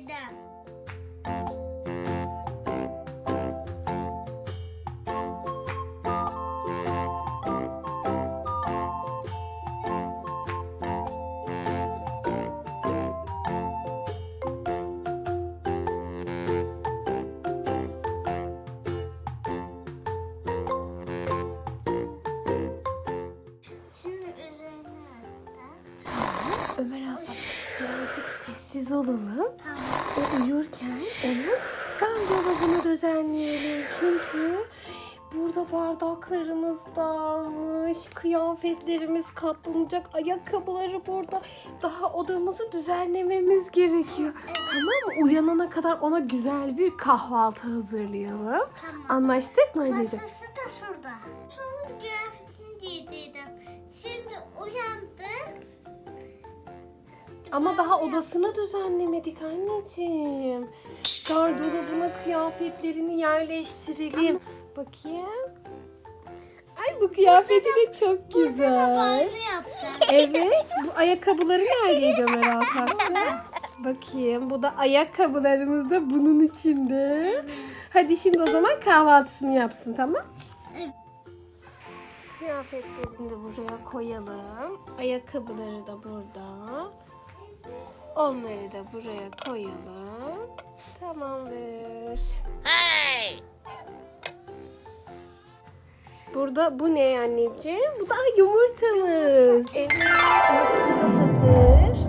giydirdim. Şimdi üzerine attım. Ömer Hasan birazcık sessiz olalım. Tamam. O uyurken onun gardırobunu düzenleyelim. Çünkü burada bardaklarımız dağılmış, kıyafetlerimiz katlanacak, ayakkabıları burada. Daha odamızı düzenlememiz gerekiyor. Tamam mı? Uyanana kadar ona güzel bir kahvaltı hazırlayalım. Tamam. Anlaştık mı anneciğim? Masası da şurada. Sonra kıyafetini giydirdim. Şimdi uyandı. Ama daha odasını düzenlemedik anneciğim. Gardırobuna kıyafetlerini yerleştirelim. Bakayım. Ay bu kıyafeti de çok güzel. Evet. Bu ayakkabıları neredeydi Ömer Asafçı? Bakayım. Bu da ayakkabılarımız da bunun içinde. Hadi şimdi o zaman kahvaltısını yapsın tamam? Kıyafetlerini de buraya koyalım. Ayakkabıları da burada. Onları da buraya koyalım. Tamamdır. Burada bu ne anneciğim? Bu da yumurtamız. Evet, masası da hazır.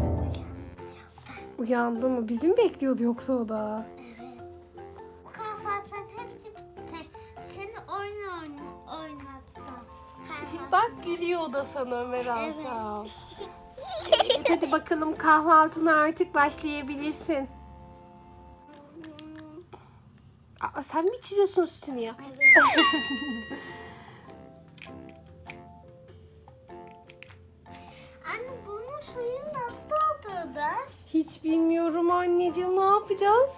Uyandı mı? Bizi mi bekliyordu yoksa o da? Bu kahvaltıların hepsi bitti. Seni oyun oyn- oynattım. Bak gülüyor o da sana Ömer Asaf. Evet, hadi bakalım kahvaltına artık başlayabilirsin. Aa, sen mi içiriyorsun sütünü ya? Evet. Anne bunun suyu nasıl olduğunu Hiç bilmiyorum anneciğim ne yapacağız?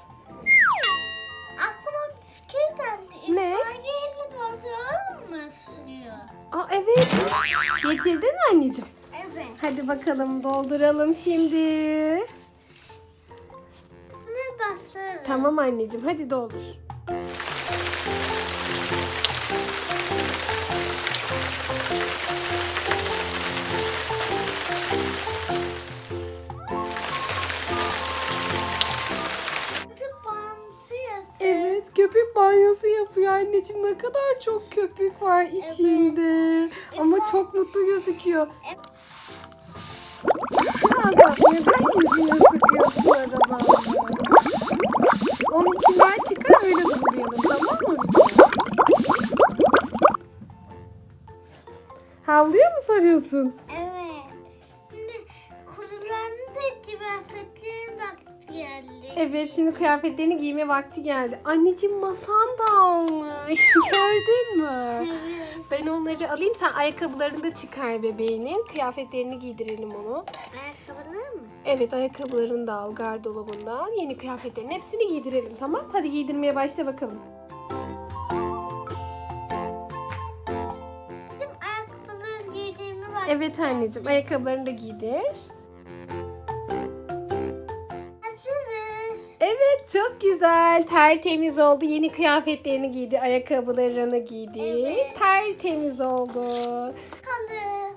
aklıma bir fikir geldi. Ne? İtfaiyeyle dolduralım mı suyu? Aa evet. Getirdin mi anneciğim? Evet. Hadi bakalım dolduralım şimdi. Ve başlarız. Tamam anneciğim hadi doldur. Köpük banyosu yapıyor anneciğim. Ne kadar çok köpük var içinde. Ama çok mutlu gözüküyor. Evet. Da neden yüzüne sıkıyorsun arabanı? Onun içinden çıkar öyle duruyorum tamam mı? de? Havluya mı sarıyorsun? Evet. Şimdi kurularını da kıyafetlerin vakti geldi. Evet şimdi kıyafetlerini giyme vakti geldi. Anneciğim masan da almış. Gördün mü? Evet. Ben onları alayım sen ayakkabılarını da çıkar bebeğinin. Kıyafetlerini giydirelim onu. Ayakkabılar mı? Evet ayakkabılarını da al gardırobundan. Yeni kıyafetlerin hepsini giydirelim tamam Hadi giydirmeye başla bakalım. Evet anneciğim ayakkabılarını da giydir. Evet çok güzel. Tertemiz oldu. Yeni kıyafetlerini giydi. Ayakkabılarını giydi. Evet. Tertemiz oldu. Bakalım.